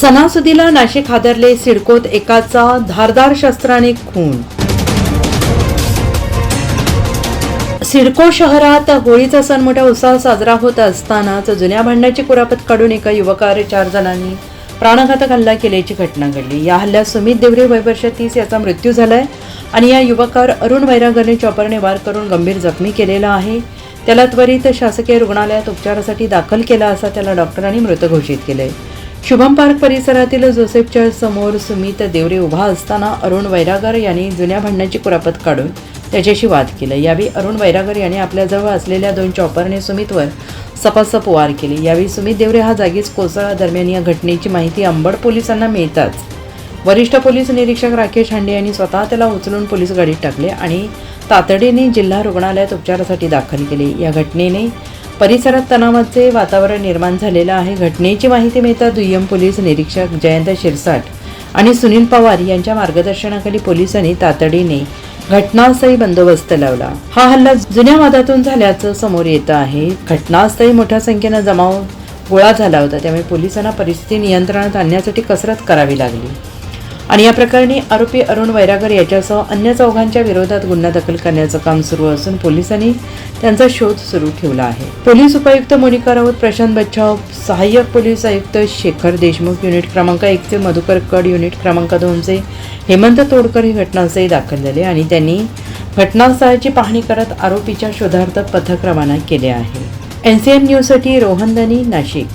सणासुदीला नाशिक हादरले सिडकोत एकाचा धारदार शस्त्राने खून. सिडको शहरात होळीचा सण मोठ्या उत्साहात साजरा होत असतानाच जुन्या भांड्याची कुरापत काढून एका युवकावर चार जणांनी प्राणघातक हल्ला केल्याची घटना घडली. या हल्ल्यात सुमित देवरे वयवर्ष तीस याचा मृत्यू झालाय आणि या युवकावर अरुण वैरागरने चॉपरने वार करून गंभीर जखमी केलेला आहे. त्याला त्वरित शासकीय रुग्णालयात उपचारासाठी दाखल केला असा त्याला डॉक्टरांनी मृत घोषित केले शुभम पार्क परिसरातील जोसेफच्या समोर सुमित देवरे उभा असताना अरुण वैरागर यांनी जुन्या भांडणाची कुरापत काढून त्याच्याशी वाद केला. यावेळी अरुण वैरागर यांनी आपल्याजवळ असलेल्या दोन चॉपरने सुमितवर सपासप वार केले. यावेळी सुमित देवरे हा जागीच कोसळा दरम्यान या घटनेची माहिती अंबड पोलिसांना मिळताच. वरिष्ठ पोलीस निरीक्षक राकेश हांडे यांनी स्वतः त्याला उचलून पोलीस गाडीत टाकले आणि तातडीने जिल्हा रुग्णालयात उपचारासाठी दाखल केले. या घटनेने परिसरात तणावाचे वातावरण निर्माण झालेलं आहे. घटनेची माहिती मिळता दुय्यम पोलीस निरीक्षक जयंत शिरसाट आणि सुनील पवार यांच्या मार्गदर्शनाखाली पोलिसांनी तातडीने घटनास्थळी बंदोबस्त लावला. हा हल्ला जुन्या वादातून झाल्याचं समोर येतं आहे. घटनास्थळी मोठ्या संख्येनं जमाव गोळा झाला होता. त्यामुळे पोलिसांना परिस्थिती नियंत्रणात आणण्यासाठी कसरत करावी लागली. आणि या प्रकरणी आरोपी अरुण वैरागर याच्यासह अन्य चौघांच्या विरोधात गुन्हा दाखल करण्याचं काम सुरू असून पोलिसांनी त्यांचा शोध सुरू ठेवला आहे. पोलीस उपायुक्त मोनिका राऊत प्रशांत बच्छाव सहाय्यक पोलीस आयुक्त शेखर देशमुख युनिट क्रमांक एकचे मधुकर कड युनिट क्रमांक दोनचे हेमंत तोडकर ही घटनास्थळी दाखल झाले आणि त्यांनी घटनास्थळाची पाहणी करत आरोपीच्या शोधार्थ पथक रवाना केले आहे. एन सी एन न्यूजसाठी रोहन दनी नाशिक.